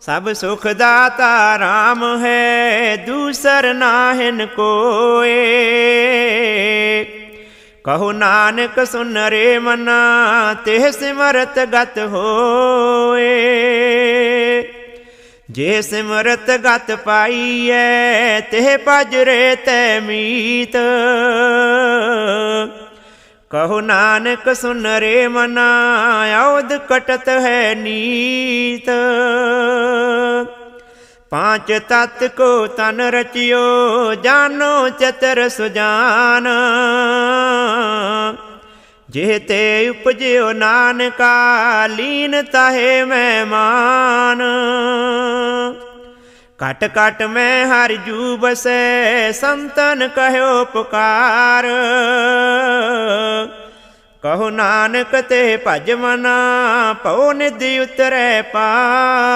ਸਭ ਸੁਖ ਦਾਤਾ RAM ਹੈ, ਦੂਸਰ ਨਾਹਿਨ ਕੋਏ। ਕਹੋ ਨਾਨਕ ਸੁਨ ਰੇ ਮਨਾ ਤੇ ਸਿਮਰਤ ਗਤ ਹੋਏ। ਜੇ ਸਿਮਰਤ ਗਤ ਪਾਈਐ ਤੇ ਪਜਰੇ ਤੈ ਮੀਤ। ਕਹੋ ਨਾਨਕ ਸੁਨ ਰੇ ਮਨਾ ਔਦ ਕਟਤ ਹੈ ਨੀਤ। ਪਾਂਚ ਤਤ ਕੋ ਤਨ ਰਚਿਓ, ਜਾਨੋ ਚਤਰ ਸੁਜਾਨ। ਜੇ ਤੇ ਉਪਜਿਓ ਨਾਨਕਾ, ਲੀਨ ਤਾਹੇ ਮਹਿਮਾਨ ਕਟ ਕਟ ਮੈਂ ਹਰ ਜੂ ਬਸੈ, ਸੰਤਨ ਕਹਿਓ ਪੁਕਾਰ ਕਹੋ ਨਾਨਕ ਤੇ ਭਜ ਮਨਾ ਪਉ ਨਿਧਿ ਉਤਰੈ ਪਾਰ।